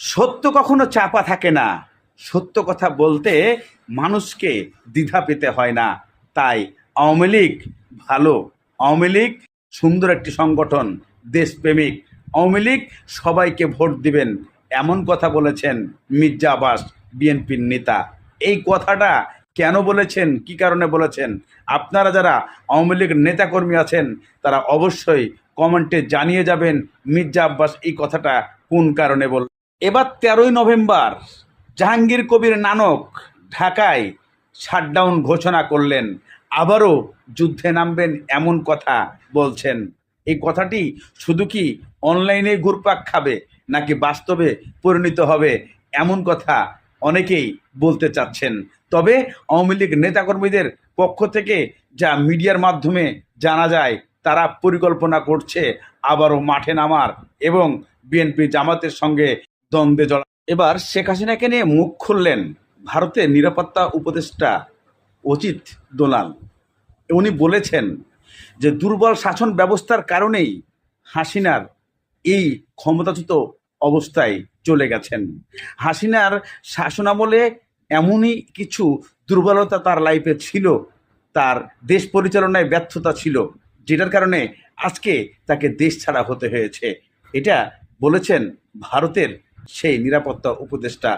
সত্য কখনো চাপা থাকে না। সত্য কথা বলতে মানুষকে দ্বিধা পেতে হয় না। তাই আওয়ামী লীগ ভালো। আওয়ামী লীগ সুন্দর একটি সংগঠন, দেশপ্রেমিক। আওয়ামী লীগ সবাইকে ভোট দিবেন, এমন কথা বলেছেন মির্জা আব্বাস বিএনপির নেতা। এই কথাটা কেন বলেছেন, কি কারণে বলেছেন? আপনারা যারা আওয়ামী লীগ নেতাকর্মী আছেন, তারা অবশ্যই কমেন্টে জানিয়ে যাবেন মির্জা আব্বাস এই কথাটা কোন কারণে বল এবার তেরোই নভেম্বর জাহাঙ্গীর কবির নানক ঢাকায় শাটডাউন ঘোষণা করলেন। আবারও যুদ্ধে নামবেন এমন কথা বলছেন। এই কথাটি শুধু কি অনলাইনে ঘুরপাক খাবে নাকি বাস্তবে পরিণত হবে এমন কথা অনেকেই বলতে চাচ্ছেন। তবে আওয়ামী লীগ নেতাকর্মীদের পক্ষ থেকে যা মিডিয়ার মাধ্যমে জানা যায়, তারা পরিকল্পনা করছে আবারও মাঠে নামার এবং বিএনপি জামাতের সঙ্গে দ্বন্দ্বে জড়া। এবার শেখ হাসিনাকে নিয়ে মুখ খুললেন ভারতের নিরাপত্তা উপদেষ্টা অজিত দোলাল। উনি বলেছেন যে দুর্বল শাসন ব্যবস্থার কারণেই হাসিনার এই ক্ষমতাচ্যুত অবস্থায় চলে গেছেন। হাসিনার শাসনামলে এমনই কিছু দুর্বলতা তার লাইফে ছিল, তার দেশ পরিচালনায় ব্যর্থতা ছিল, যেটার কারণে আজকে তাকে দেশ ছাড়া হতে হয়েছে। এটা বলেছেন ভারতের সেই নিরাপত্তা উপদেষ্টা